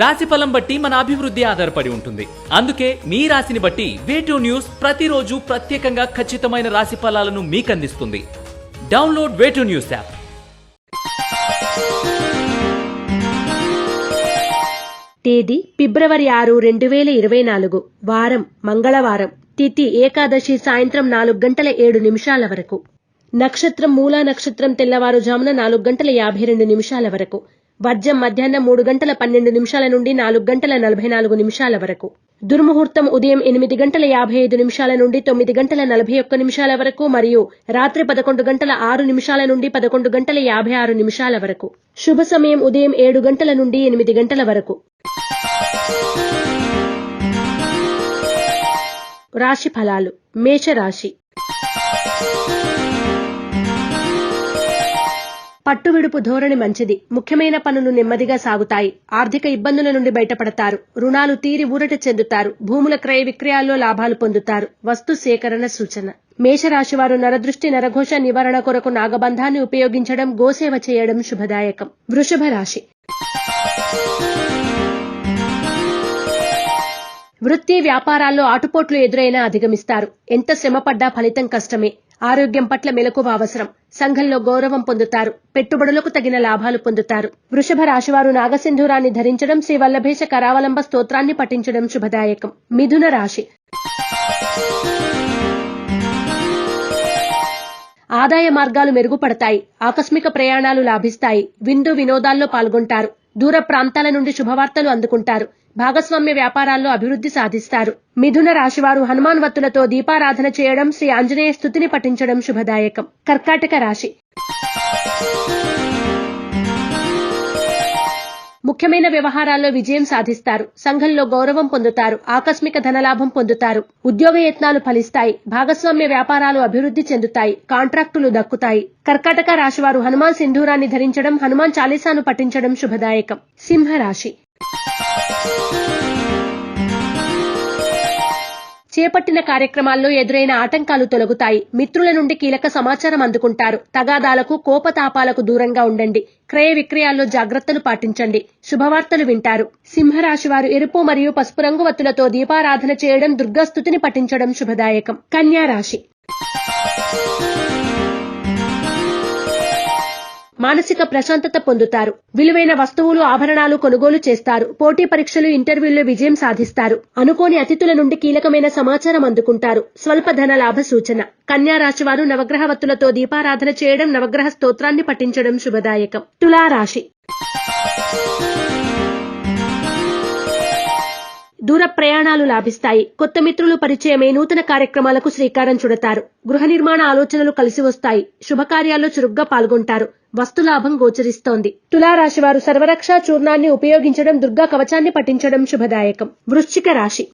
రాశి ఫలం బట్టి మన అభివృద్ధి ఆధారపడి ఉంటుంది. అందుకే మీ రాశిని బట్టి వేటూ న్యూస్ ప్రతిరోజు ప్రత్యేకంగా ఖచ్చితమైన రాశి ఫలాలను మీకు అందిస్తుంది డౌన్లోడ్ వేటూ న్యూస్ యాప్ తేదీ ఫిబ్రవరి ఆరు రెండు వేల ఇరవై నాలుగు. వారం మంగళవారం. తిథి ఏకాదశి సాయంత్రం నాలుగు గంటల ఏడు నిమిషాల వరకు. నక్షత్రం మూలా నక్షత్రం తెల్లవారుజామున నాలుగు గంటల యాభై రెండు నిమిషాల వరకు. వర్జం మధ్యాహ్నం మూడు గంటల పన్నెండు నిమిషాల నుండి నాలుగు గంటల నలభై నాలుగు నిమిషాల వరకు. దుర్ముహూర్తం ఉదయం ఎనిమిది గంటల యాభై ఐదు నిమిషాల నుండి తొమ్మిది గంటల నలభై ఒక్క నిమిషాల వరకు మరియు రాత్రి పదకొండు గంటల ఆరు నిమిషాల నుండి పదకొండు గంటల యాభై ఆరు నిమిషాల వరకు. శుభ సమయం ఉదయం ఏడు గంటల నుండి ఎనిమిది గంటల వరకు. రాశి ఫలాలు. మేషరాశి. పట్టువిడుపు ధోరణి మంచిది. ముఖ్యమైన పనులు నెమ్మదిగా సాగుతాయి. ఆర్థిక ఇబ్బందుల నుండి బయటపడతారు. రుణాలు తీరి ఊరట చెందుతారు. భూముల క్రయ విక్రయాల్లో లాభాలు పొందుతారు. వస్తు సేకరణ సూచన. మేషరాశివారు నరదృష్టి నరఘోష నివారణ కొరకు నాగబంధాన్ని ఉపయోగించడం గోసేవ చేయడం శుభదాయకం. వృషభ రాశి వృత్తి వ్యాపారాల్లో ఆటుపోట్లు ఎదురైనా అధిగమిస్తారు. ఎంత శ్రమపడ్డా ఫలితం కష్టమే. ఆరోగ్యం పట్ల మెలకువ అవసరం. సంఘంలో గౌరవం పొందుతారు. పెట్టుబడులకు తగిన లాభాలు పొందుతారు. వృషభ రాశివారు నాగసింధూరాన్ని ధరించడం శ్రీ వల్లభేష కరావలంబ స్తోత్రాన్ని పఠించడం శుభదాయకం. మిథున రాశి. ఆదాయ మార్గాలు మెరుగుపడతాయి. ఆకస్మిక ప్రయాణాలు లాభిస్తాయి. విందు వినోదాల్లో పాల్గొంటారు. దూర ప్రాంతాల నుండి శుభవార్తలు అందుకుంటారు. భాగస్వామ్య వ్యాపారాల్లో అభివృద్ధి సాధిస్తారు. మిథున రాశివారు హనుమాన్ వత్తులతో దీపారాధన చేయడం శ్రీ ఆంజనేయ స్థుతిని పఠించడం శుభదాయకం. కర్కాటక రాశి. ముఖ్యమైన వ్యవహారాల్లో విజయం సాధిస్తారు. సంఘంలో గౌరవం పొందుతారు. ఆకస్మిక ధనలాభం పొందుతారు. ఉద్యోగ యత్నాలు ఫలిస్తాయి. భాగస్వామ్య వ్యాపారాలు అభివృద్ధి చెందుతాయి. కాంట్రాక్టులు దక్కుతాయి. కర్కాటక రాశివారు హనుమాన్ సింధూరాన్ని ధరించడం హనుమాన్ చాలీసాను పఠించడం శుభదాయకం. సింహరాశి. చేపట్టిన కార్యక్రమాల్లో ఎదురైన ఆటంకాలు తొలగుతాయి. మిత్రుల నుండి కీలక సమాచారం అందుకుంటారు. తగాదాలకు కోపతాపాలకు దూరంగా ఉండండి. క్రయ విక్రయాల్లో జాగ్రత్తలు పాటించండి. శుభవార్తలు వింటారు. సింహరాశి వారు ఎరుపు మరియు పసుపు రంగు వత్తులతో దీపారాధన చేయడం దుర్గాస్తుతిని పఠించడం శుభదాయకం. కన్యా రాశి. మానసిక ప్రశాంతత పొందుతారు. విలువైన వస్తువులు ఆభరణాలు కొనుగోలు చేస్తారు. పోటీ పరీక్షలు ఇంటర్వ్యూల్లో విజయం సాధిస్తారు. అనుకోని అతిథుల నుండి కీలకమైన సమాచారం అందుకుంటారు. స్వల్ప ధన లాభ సూచన. కన్యా రాశి వారు నవగ్రహ వత్తులతో దీపారాధన చేయడం నవగ్రహ స్తోత్రాన్ని పఠించడం శుభదాయకం. తులారాశి దూర ప్రయాణాలు లాభిస్తాయి. కొత్త మిత్రులు పరిచయమే నూతన కార్యక్రమాలకు శ్రీకారం చుడతారు. గృహ నిర్మాణ ఆలోచనలు కలిసి వస్తాయి. శుభకార్యాల్లో చురుగ్గా పాల్గొంటారు. వస్తులాభం గోచరిస్తోంది. తులారాశివారు సర్వరక్ష చూర్ణాన్ని ఉపయోగించడం దుర్గా కవచాన్ని పఠించడం శుభదాయకం. వృశ్చిక రాశి.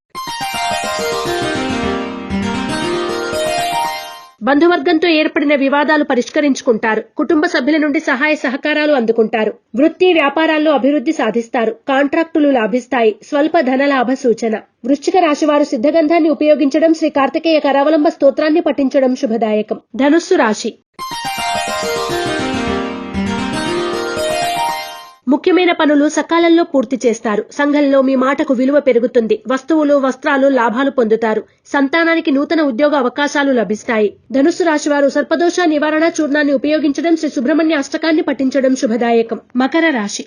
బంధువర్గంతో ఏర్పడిన వివాదాలు పరిష్కరించుకుంటారు. కుటుంబ సభ్యుల నుండి సహాయ సహకారాలు అందుకుంటారు. వృత్తి వ్యాపారాల్లో అభివృద్ధి సాధిస్తారు. కాంట్రాక్టులు లాభిస్తాయి. స్వల్ప ధన లాభ సూచన. వృశ్చిక రాశి వారు సిద్ధగంధాన్ని ఉపయోగించడం శ్రీ కార్తికేయ కరావలంబ స్తోత్రాన్ని పఠించడం శుభదాయకం. ధనుస్సు రాశి. ముఖ్యమైన పనులు సకాలంలో పూర్తి చేస్తారు. సంఘంలో మీ మాటకు విలువ పెరుగుతుంది. వస్తువులు వస్త్రాలు లాభాలు పొందుతారు. సంతానానికి నూతన ఉద్యోగ అవకాశాలు లభిస్తాయి. ధనుసు రాశివారు సర్పదోష నివారణ చూర్ణాన్ని ఉపయోగించడం శ్రీ సుబ్రహ్మణ్య అష్టకాన్ని పఠించడం శుభదాయకం. మకర రాశి.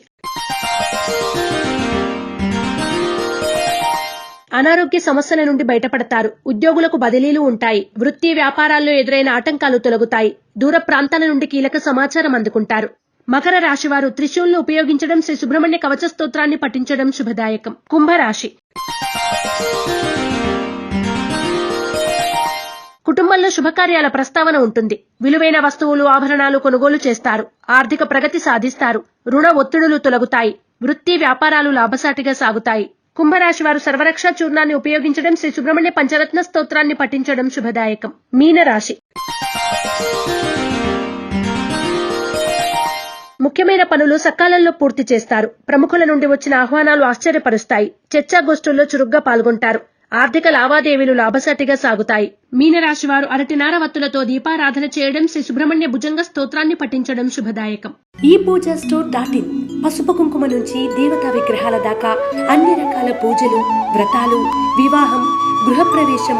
అనారోగ్య సమస్యల నుండి బయటపడతారు. ఉద్యోగులకు బదిలీలు ఉంటాయి. వృత్తి వ్యాపారాల్లో ఎదురైన ఆటంకాలు తొలగుతాయి. దూర ప్రాంతాల నుండి కీలక సమాచారం అందుకుంటారు. మకర రాశి వారు త్రిశూల్ను ఉపయోగించడం శ్రీ సుబ్రహ్మణ్య కవచ స్తోత్రాన్ని పఠించడం శుభదాయకం. కుంభరాశి. కుటుంబంలో శుభకార్యాల ప్రస్తావన ఉంటుంది. విలువైన వస్తువులు ఆభరణాలు కొనుగోలు చేస్తారు. ఆర్థిక ప్రగతి సాధిస్తారు. రుణ ఒత్తిడులు తొలగుతాయి. వృత్తి వ్యాపారాలు లాభసాటిగా సాగుతాయి. కుంభరాశి వారు సర్వరక్ష చూర్ణాన్ని ఉపయోగించడం శ్రీ సుబ్రహ్మణ్య పంచరత్న స్తోత్రాన్ని పఠించడం శుభదాయకం. మీనరాశి. ముఖ్యమైన పనులు సకాలంలో పూర్తి చేస్తారు. ప్రముఖుల నుండి వచ్చిన ఆహ్వానాలు ఆశ్చర్యపరుస్తాయి. చర్చాగోష్ఠుల్లో చురుగ్గా పాల్గొంటారు. ఆర్థిక లావాదేవీలు లాభసాటిగా సాగుతాయి. మీనరాశి వారు అరటి నారవత్తులతో దీపారాధన చేయడం శ్రీ సుబ్రహ్మణ్య భుజంగ స్తోత్రాన్ని పఠించడం శుభదాయకం. ఈ పూజ స్టోర్ డాట్ ఇన్ పసుపు కుంకుమ నుంచి దేవతా విగ్రహాల దాకా అన్ని రకాల పూజలు వ్రతాలు వివాహం గృహప్రవేశం